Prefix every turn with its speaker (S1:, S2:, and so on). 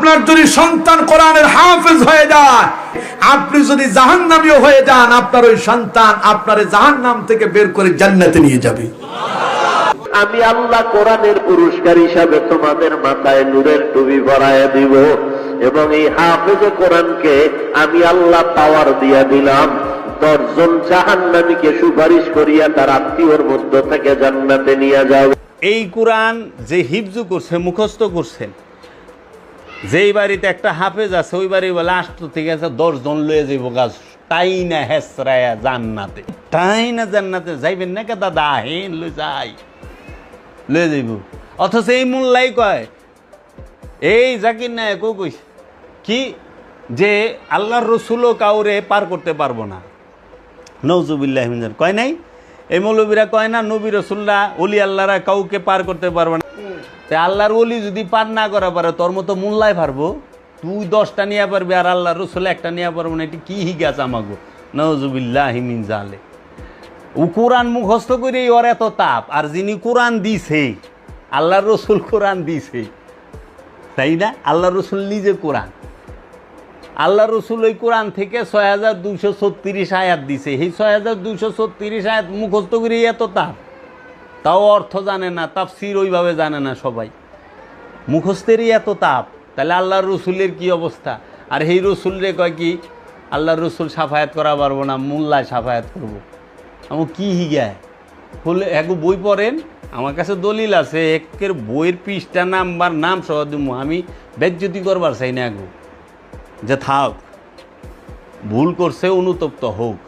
S1: আপনার যদি সন্তান কোরআনের হাফেজ হয়ে যায় আপনি যদি জাহান্নামীয় হয়ে যান আপনার ওই সন্তান আপনার জাহান্নাম থেকে বের করে জান্নাতে নিয়ে যাবে।
S2: আমি আল্লাহ কোরআনের পুরস্কার হিসাবে তোমাদের মাথায় নূরের টুপি ভরায় দিব এবং এই হাফেজে কোরআনকে আমি আল্লাহ পাওয়ার দিয়া দিলাম। দশজন জাহান্নামীকে সুপারিশ করিয়া তার আত্মীয়র মধ্য থেকে জান্নাতে নিয়ে যাবে।
S3: এই কোরআন যে হিফজু করছে মুখস্থ করছেন যেই বাড়িতে একটা হাফেজ আছে, ওই বাড়ি বলে আসতো, ঠিক আছে দশজন লয়ে যাইব গাছ। তাই না হেসরায়া জান্নাতে। তাই না জান্নাতে? যাইবেন না কে দাদা? হেন লই যাই। লয়ে যাইব। অথচ এই মোল্লাই কয়, এই জাকির না কো কইস কি? যে আল্লাহর রসুলও কাউরে পার করতে পারব না। নৌজুবিল্লাহ কয় নাই? এই মৌলবীরা কয় না, নবী রসুল্লাহ অলি আল্লাহরা কাউকে পার করতে পারবে না। তে আল্লাহর অলি যদি পার না করা পারে, তোর মতো মোল্লায় পারব? তুই দশটা নিয়ে পারবি আর আল্লাহ রসুল একটা নিয়ে পারব না, এটি কি হিগাছ আমাগো? নজুবিল্লাহ হিমিন জালে ও কোরআন মুখস্থ করেই ওর এত তাপ, আর যিনি কোরআন দিছে, আল্লাহর রসুল কোরআন দিছে। তাই না? আল্লাহ রসুল নিজে কোরআন। আল্লাহ রসুল ওই কোরআন থেকে ছয় হাজার দুইশো ছত্রিশ আয়াত দিছে। এই ছয় হাজার দুইশো ছত্রিশ আয়াত মুখস্থ করে এত তাপ। তাও অর্থ জানে না, তাফসির ওইভাবে জানে না সবাই। মুখস্থেরই এত তাপ, তাহলে আল্লাহর রসুলের কি অবস্থা? আর এই রসুল রে কয় কি, আল্লাহর রসুল সাফায়াত করা পারব না, মোল্লায় সাফায়াত করব। আমার কি হিগায়? বলে এক বই পড়েন, আমার কাছে দলিল আছে, একের বইয়ের পৃষ্ঠা, নাম্বার, নাম সহ আমি বেজ্জতি করবার চাই না এগো যে থাক, ভুল করছে, অনুতপ্ত হোক।